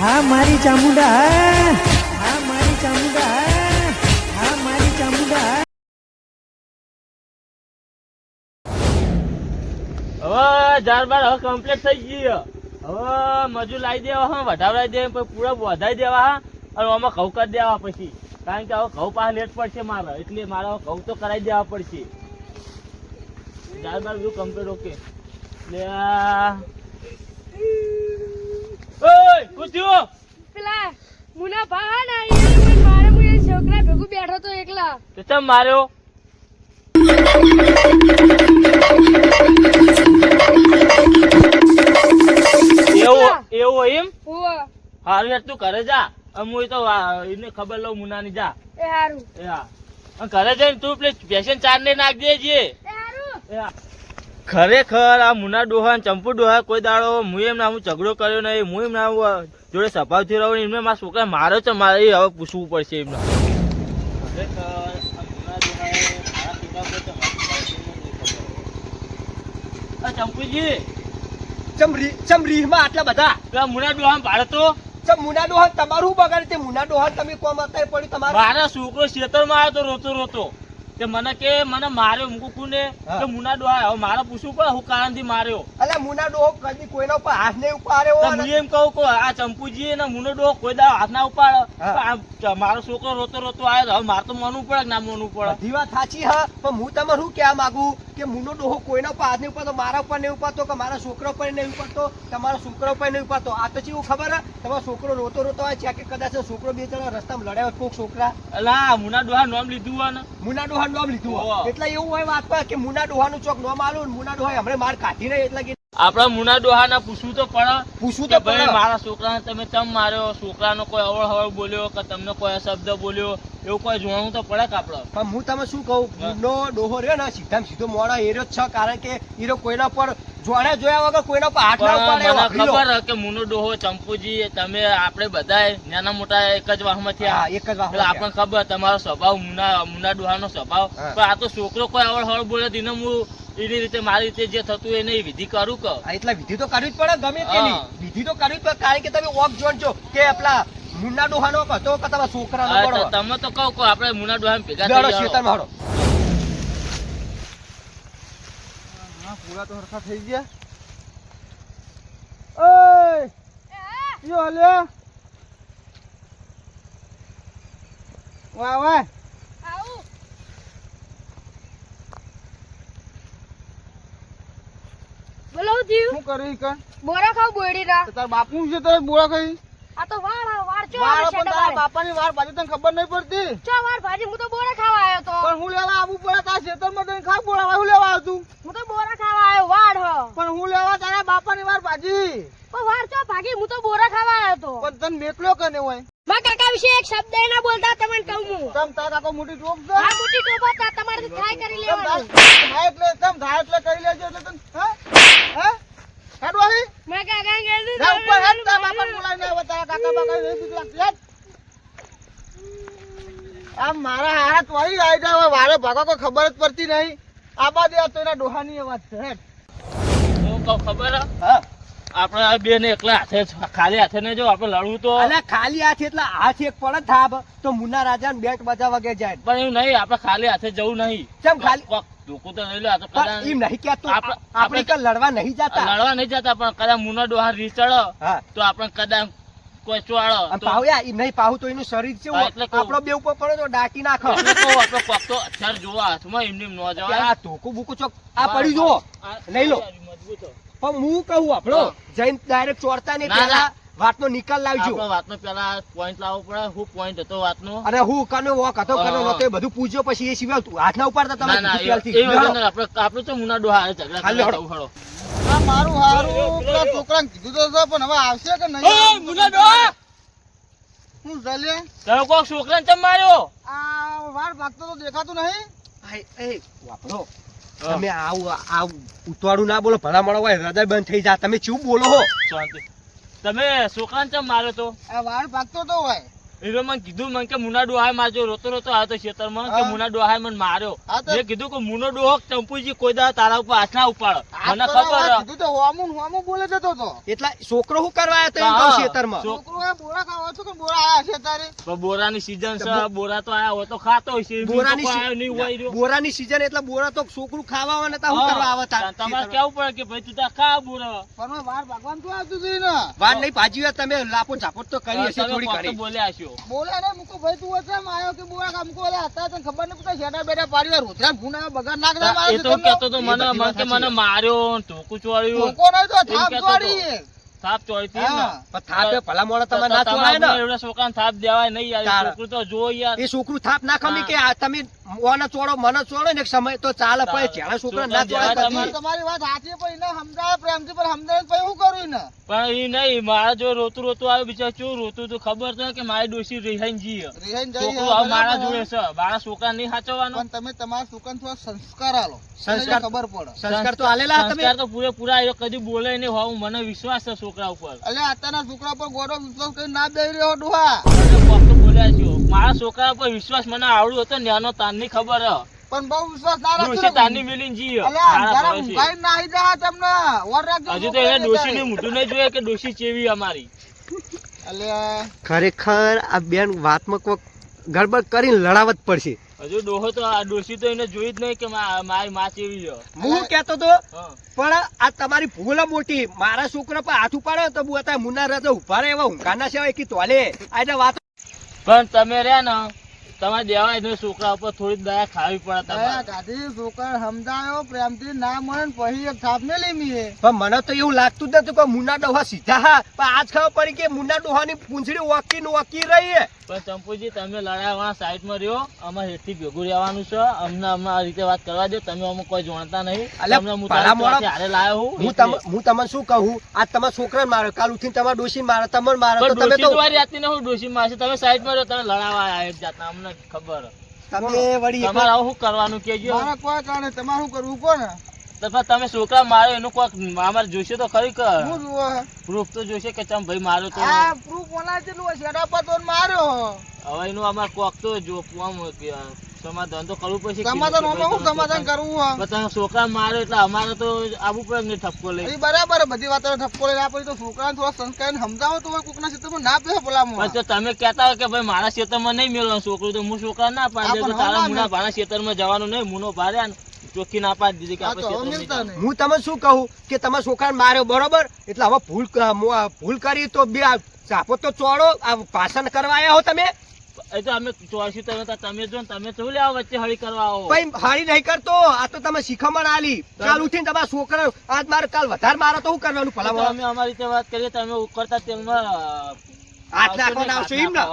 હા, મારી ચામુંડા, હા, મારી ચામુંડા, હા, મારી ચામુંડા. હવે ચાર બાર હવે કમ્પ્લીટ થઈ ગઈ. હવે મજૂર લાવી દેવા હા વધાવડાવી દે પછી પૂરા વધાઈ દેવા હા, અને આમાં ઘઉં કરી દેવા પછી. કારણ કે હવે ઘઉં પાસે લેટ પડશે મારે, એટલે મારે ઘઉં તો કરાવી દેવા પડશે. જાર બાર બધું કમ્પ્લીટ ઓકે લે ઓય પૂછ્યું પેલા મુના ભા ને એ મારે હું છોકરા ભેગું બેઠો તો એકલા. તો ચમ માર્યો? એવું એવું એમ? હારું યાર તું ઘરે જા. હું તો એને ખબર લઉં મુનાની જા. એ હારું. એ હા. ઘરે જઈને તું પેલી પેશન ચાર ને નાખ દેજે. એ હારું. એ હા. ખરેખર આ મુના ડોહા ચંપુ ડોહા કોઈ દાડો હું એમ ના હું ઝઘડો કર્યો નહીં હું એમ ના જોડે સ્વભાવથી રહ્યો એમને મારા છોકરા મારે છે મારે એ હવે પૂછવું પડશે એમને. એમને ચંપુજી ચમ રી ચમ રીહમાં આટલા બધા? પેલા મુના ડોહા ભાડે તો. ચમ મુના ડોહા તમારું બગાડ તે મુના ડોહા તમે કોમ અત્યારે પડ્યું તમારું? મારા છોકરો ખેતરમાં આવ્યો તો રોતો રોતો. તે મને કે મને માર્યો. મૂકું કોને કે મુના ડોહા મારે પૂછવું પડે હું કારણથી માર્યો. અલ્યા મુના ડોહો કદી કોઈના ઉપર હાથ નહીં ઉપાડ્યો હું એમ કહું કે આ ચંપુજી ને મુનો ડોહો કોઈ દા હાથ ના ઉપાડે મારો છોકરો રોતો રોતો આવ્યો હવે મારે તો મનવું પડે કે ના મનવું પડે? બધી વાત સાચી હા. પણ હું તમને શું કહેવા માંગુ? કે મુનો ડોહો કોઈના ઉપર હાથ નહીં ઉપાડતો મારા ઉપર નહીં ઉપાડતો કે મારા છોકરા ઉપર નહીં ઉપાડતો તમારા છોકરા ઉપર નહીં ઉપાડતો. આ તો કેવું ખબર તમારો છોકરો રોતો રોતો હોય છે કે કદાચ છોકરો બે જણા રસ્તામાં લડ્યા કોઈક છોકરા? અલા મુના ડોહા નામ લીધું હોય ને. મુના ડોહા નામ લીધું હોય. એટલે એવું હોય વાત પર કે મુના ડોહાનું ચોક નામ આલું ને મુના ડોહા હમણાં માર કાઢી રહી એટલે કે આપડા મુના ડોહા ના પૂછવું તો પડે પૂછવું તો પડે. મારા છોકરાને તમે તમ માર્યો? છોકરાનો કોઈ અવળ હવળ બોલ્યો કે તમને કોઈ શબ્દ બોલ્યો? એવું કોઈ જોવાનું તો પડે આપડે પણ હું તમે શું કહું હા. ડોહો રહ્યો ને સીધા સીધો મોડા એરો જ છે કારણ કે એરો કોઈના પર જોડે જોયા વગર કોઈના પર હાથ ના ઉપાડે ખબર. કે મુનો ડોહો ચંપુજી તમે આપણે બધા નાના મોટા એક જ વાહમાંથી આ એક જ વાહ આપણને ખબર તમારો સ્વભાવ મુના મુના ડોહાનો સ્વભાવ. પણ આ તો છોકરો કોઈ આવડ હળ બોલે એને હું એની રીતે મારી રીતે જે થતું એને વિધિ કરું કે એટલે વિધિ તો કરવી જ પડે ગમે. તેની વિધિ તો કરવી જ પડે કારણ કે તમે ઓફ જોન છો કે આપલા મુન્ના ડોહાનો હતો કે તમારા છોકરાનો હા, પડો તમે તો કહો કે આપણે મુન્ના ડોહા ભેગા થઈ થઈ શેતાનમાં જાઓ. હળો. પૂરા તો હરખા થઈ ગયા. ઓય! યો હલ્યો. વાહ વાહ. આવું બોલો હું શું કર્યું કણ? બોરા ખાવ બોડી રા તાર બાપુ છે તારે બોળા કઈ આ તો વાળ વાળ ચો વાળ પણ તારા બાપાની વાર બાજુ તને ખબર નહીં પડતી? ચો વાળ ભાજી હું તો બોરા ખાવા આવ્યો તો. પણ હું લેવા આવું પડે તારા ખેતરમાં તને ખા બોળા હું લેવા આવતું? હું તો બોરા ખાવા આવ્યો વાળ હ. પણ હું લેવા તારા બાપાની વાર ભાજી. પણ વાળ ચો ભાગી હું તો બોરા ખાવા આવ્યો તો. પણ તને મેકલો કને હોય? કાકા વિશે એક શબ્દ ના બોલતા તમને કહું હું. તમ તારા કાકો મોટી ટોપ છે? આ મોટી ટોપા તમારે થાય કરી લેવાનું. થાય એટલે તમ થાય એટલે કરી લેજો એટલે તને હા? હા? હેડો અહીં મારા કાકા કીધું જા ઉપર હેડ તારા બાપાને બોલાવીને આવો તારા કાકા બાકા નહીં બીજું લાગતું હેડ. આ મારા હારા તોડી આવી જાય હવે વારે ભાગો કોઈ ખબર જ પડતી નહીં આ બાદ આ તો એના ડોહાની વાત છે હેડ. હું કહું ખબર હે? આપણે આ બે ને એકલા હાથે ખાલી હાથે ને જો આપણે લડવું તો. અલ્યા ખાલી હાથે એટલે હાથ એક પડે થાબ તો મુન્ના રાજા બેટ બજા વગે જાય. પણ એવું નહીં આપણે ખાલી હાથે જવું નહીં. કેમ ખાલી તો લઈ લો તો કદાચ એમ નહીં કેતું આપણે- લડવા નહીં જતા. લડવા નહીં જતા પણ કદાચ મુન્ના ડોહા રીચડો તો આપણે કદાચ કોચવાળો તો એમ નહીં પાહુ તો એનું શરીર છે. આપણો બે ઉપર પડે તો દાટી નાખો. આપણો કોક તો જોવા હાથમાં એમને એમ ન આ ધોકું બુકું ચોક? આ પડી જુઓ. લઈ લો. મજબૂત. પણ હું કહું આપણો. જઈને ડાયરેક્ટ ચોરતા નહીં પેલા વાતનો નિકાલ લાવજો વાતનો પેલા પોઈન્ટ લાવવો પડે હું પોઈન્ટ હતો વાતનો અને હું કનો વોક હતો કનો. નતો એ બધું પૂછ્યો પછી એ સિવાય તું હાથ ના ઉપાડતા તમે એ. એ. આપણે આપણે તો મુના ડોહા આવે ઝઘડા હાલો, હળો. આ મારું હારું પેલા છોકરાને કીધું તો પણ હવે આવશે કે નહીં ઓય, મુના ડોહા! હું જલે તમે કોક છોકરાને ચમ માર્યો આ વાર ભાગતો તો દેખાતું નહીં એ, વાપરો. તમે આવું આ ઉતવાળું ના બોલો ભલા મળો હોય હૃદય બંધ થઈ જા. તમે શું બોલો હો. તમે છોકરાને ચમ માર્યો તો આ વાળ ભાગતો તો હોય. એટલે મને કીધું મને કે મુના ડોહાએ મારજો રોતો રોતો આવ્યો તો ખેતરમાં. કે. મુના ડોહાએ મને માર્યો. મેં કીધું કે મુનો ડોહો ચંપુજી કોઈ દાડો તારા ઉપર હાથ ના ઉપાડો મને ખબર કીધું તો હોમું હોમું બોલે જતો તો એટલા છોકરો શું કરવા આવ્યો તો એમ કહું ખેતરમાં? છોકરો એ બોરા ખાવા છો કે બોરા આયા છે તારે? પણ બોરાની સીઝન છે બોરા તો આયા હોય તો ખાતો હોય છે બોરાની નહીં હોય રહ્યો. બોરાની સીઝન એટલે બોરા તો છોકરું ખાવા આવે ને તા શું કરવા આવે તાર? તમારે કેવું પડે કે ભાઈ તું તા ખા બોરા. પણ વાર ભગવાન તો આવતું ને. વાર નહીં ભાજી તમે લાપો ઝાપટ તો કરી હશે થોડી કરી. બોલ્યા છો બોલે ને મુકો ભાઈ તું વચ્ચે આવ્યો કે બોરા કામ કો હતા તને ખબર નહીં પડતા શેડા બેડા પાડી વાર રોતરા ભૂના બગાડ નાખ દે મારા એ તો. કેતો તો મને મને કે મને માર્યો ટોકું ચોળ્યું ટોકો નહીં તો થાપ કહેતો ચોડી. થાપ એમ પણ થાપે ભલા મોડા તમે ના ચોરાય ને. એવડે છોકરાને થાપ દેવાય નહીં યાર. છોકરું તો જો યાર. એ છોકરું થાપ ના ખમી કે આ તમે ઓને ચોડો મને ચોડો ને સમય તો ચાલે પણ જેણે છોકરા ના ચોરાય કદી. તમારી વાત સાચી પણ એને સમજાવે પ્રેમથી પણ સમજાવે તો પછી શું કરું ને પણ એ નહીં મારા જો રોતું રોતું આવે બિચાર ચેવું રોતું તો ખબર તો કે મારી ડોસી રિહાઈન જી રિહાઈને જઈ મારા જોડે છે. મારા છોકરા નહીં સાચવવાનો પણ તમે તમારા છોકરાને થોડા સંસ્કાર આલો. સંસ્કાર- ખબર પડે. સંસ્કાર તો આલેલા તમે સંસ્કાર તો પૂરેપૂરા કદી બોલે નહીં હોવું. મને વિશ્વાસ છે છોકરા ઉપર. એટલે અત્યારના છોકરા પર ગોડો વિશ્વાસ કરી ના દઈ રહ્યો ડોહા. મને તો બોલ્યા છો. મારા છોકરા ઉપર વિશ્વાસ મને આવડ્યો હતો નેનો તારની ખબર હ. પણ બહુ વિશ્વાસ ના ડોશી રાખજો મિલિન જી અલે અંધારા ઊંઘાઈ ના આવી જા તમને. ઓર રાખજો હજુ તો એને ડોશી ને મોઢું નહીં જોઈએ કે ડોશી ચેવી અમારી. અલે ખરેખર આ બેન વાતમાં કોક ગડબડ કરીને લડાવત પડશે. હજુ ડોહો તો આ ડોશી તો એને જોઈ જ નહીં કે મા- મારી માં એવી છે. હું કેતો તો પણ આ તમારી ભૂલ મોટી. મારા છોકરા પર હાથ ઉપાડો તો હું અત્યારે મુન્ના રાજા ઊભા રહે એવા ઊંઘાના સેવાય કે તોલે. આ વાત પણ તમે રહ્યા ને તમારે દેવાય એને છોકરા ઉપર થોડી દયા ખાવી પડે તમારે. ગાધી છોકરા સમજાયો પ્રેમથી ના મળે ને પછી એક થાપ મેલી મીએ. પણ મને તો એવું લાગતું જ નતું કે મુના ડોહા સીધા હા પણ આજ ખબર પડી કે મુના ડોહાની પૂંછડી વાકી ને વાકી રહી હે. પણ ચંપુજી તમે લડાવવાના સાઈડમાં રહ્યો અમારે હેઠથી ભેગું રહેવાનું છે. અમને અમને આ રીતે વાત કરવા દો. તમે અમે કોઈ જાણતા નહીં. એટલે તમને હું ત્યાંથી લાયો હું. હું તમ હું તમને શું કહું? આ તમારા છોકરા મારો કાલ ઉઠીને તમારા ડોશી મારે તમને મારે તો તમે ડોશી તો નહીં, હું ડોશી મારશે. તમે સાઈડમાં રહ્યો તમે લડાવવા આવ્યા જાતા જાતના અમને ખબર. તમે વળી તમારે આવું શું કરવાનું કેજો મારા કોઈ કારણે તમારે શું કરવું કોને? તો તમે છોકરા મારો એનું કોક અમારે જોશે તો ખરી કર હું? પ્રૂફ તો જોશે કે ચમ ભાઈ મારો તો? આ પ્રૂફ ઓલા જેટલું છે પર તો માર્યો હવે એનું અમાર કોક તો જો કોમ કે સમાધાન તો કરવું પડશે સમાધાન અમે શું સમાધાન કરવું હા. બધા છોકરા મારો એટલે અમારે તો આવું પડે ને ઠપકો લઈ બરાબર બધી વાતો ઠપકો લઈને આપણી તો છોકરાને થોડા સંસ્કાર સમજાવો તો કોકના ક્ષેત્રમાં ના પે પણ તો તમે કહેતા હોય કે ભાઈ મારા ખેતરમાં નહીં મેળવાનું છોકરું તો હું છોકરા ના પાડી તો તારા મુના ના ભાણા ખેતરમાં જવાનું નહીં મુનો ભાર્યા ને ચોખ્ખી ના પાડી દીધી કે આ આપણે હું તમને શું કહું કે તમે છોકરાને માર્યો બરોબર? એટલે હવે ભૂલ ભૂલ કરી તો બે આ ચાપો તો ચોડો આ પાસન કરવા આવ્યા હો તમે? એ તો અમે ચોરસી તમે તમે જો તમે શું લેવા વચ્ચે હળી કરવા આવો? ભાઈ હારી નહીં કરતો. આ તો તમે શીખમણ આલી કાલ ઉઠીને તમારા છોકરા આજ મારે કાલ વધારે મારો તો શું કરવાનું ભલા અમે અમારી રીતે વાત કરીએ તમે કરતા તેમાં હાથ નાખવાના આવશો એમ ને?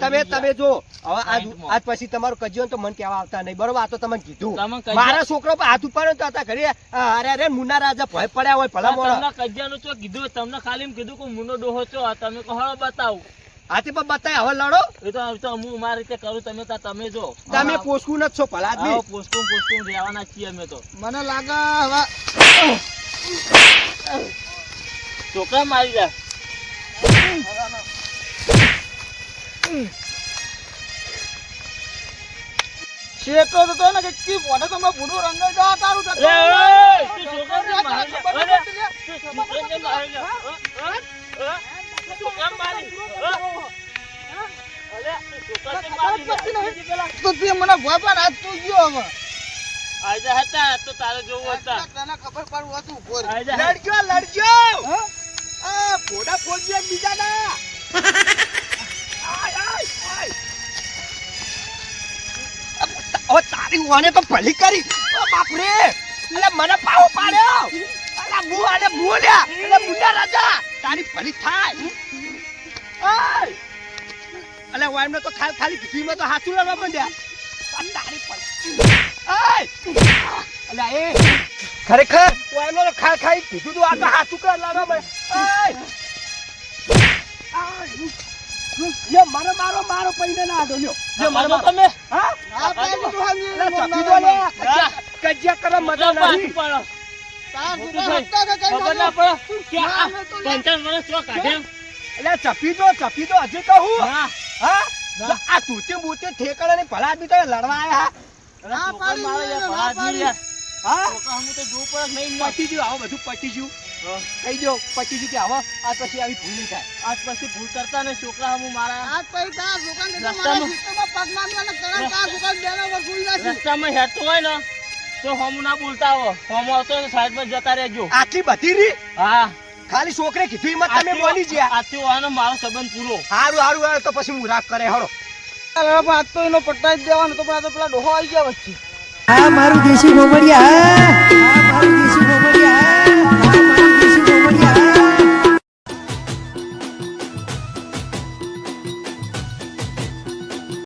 તમે તમે જો હવે આજ આજ પછી તમારું કજ્યો તો મન કેવા આવતા નહીં બરોબર? આ તો તમને કીધું. મારા છોકરો પર હાથ ઉપર તો હતા ઘરે અરે અરે મુના રાજા ભય પડ્યા હોય ભલા મોણા તમને કજિયાનું ચો કીધું તમને ખાલી એમ કીધું કે મુનો ડોહો છો તમે કહો બતાવું. હાથી પર બતાય હવે લડો એ તો હવે તો હું મારી રીતે કરું તમે તા તમે જો તમે પોસકું નથી છો ભલા આદમી આવો પોસ્ટું પોસ્ટું રહેવાના છીએ અમે તો મને લાગે હવે છોકરા મારી જા શેઠો તો તો ને કે કી પોતે તો મેં ભૂંડું રંગાઈ જા તારું તો એ, એ, તું છોકરાને મારી જા. અરે, તું છોકરાને મારી જા. તારે વાને તો ભલી કરી બાપરે મને પાવો પાડ્યો. અલા આને બોલ્યા એટલે મુંડા રાજા. તારી ભલી થાય. અલે વાયમને તો ખાલી ખાલી ઘીમાં તો હાથું લડવા માંડ્યા. આ તારી ભલી. આય અલે એ! ખરેખર? વાયનો તો ખાઈ ખાઈ કીધું તું આ તો હાથું કર લડવા માંડ્યા. આય આય. લે મને મારો મારો પૈને ના લ્યો. મારો તમે? હા? દો. કજિયા મજા પાછું છોકરા તો ચપી હજી કહું હા. આ તૂટી ની ભલા આદમી તો લડવા છોકરા. હા? છોકરા? પટી ગયું આવો બધું પટી ગયું. કહી દો પછી શું કે હવે આ પછી આવી ભૂલ નહીં થાય. આજ પછી ભૂલ કરતા ને છોકરા હું મારા. આજ પછી તારા મારા પગ. રસ્તામાં હેઠતો હોય ને તો હમ ના બોલતા આવો હમ આવતો તો સાઈડમાં જતા રહેજો. આટલી બધી રી? હા. ખાલી છોકરે કીધું એમાં તમે બોલી ગયા. આથી આનો મારો સંબંધ પૂરો. હારું હારું હારું તો પછી હું રાખ કરે હળો. આજ તો એનો પટાઈ જ દેવાનો તો પણ આ તો પેલા ડોહો આવી ગયા વચ્ચે. આ મારું દેશી ગોબડિયા આ મારું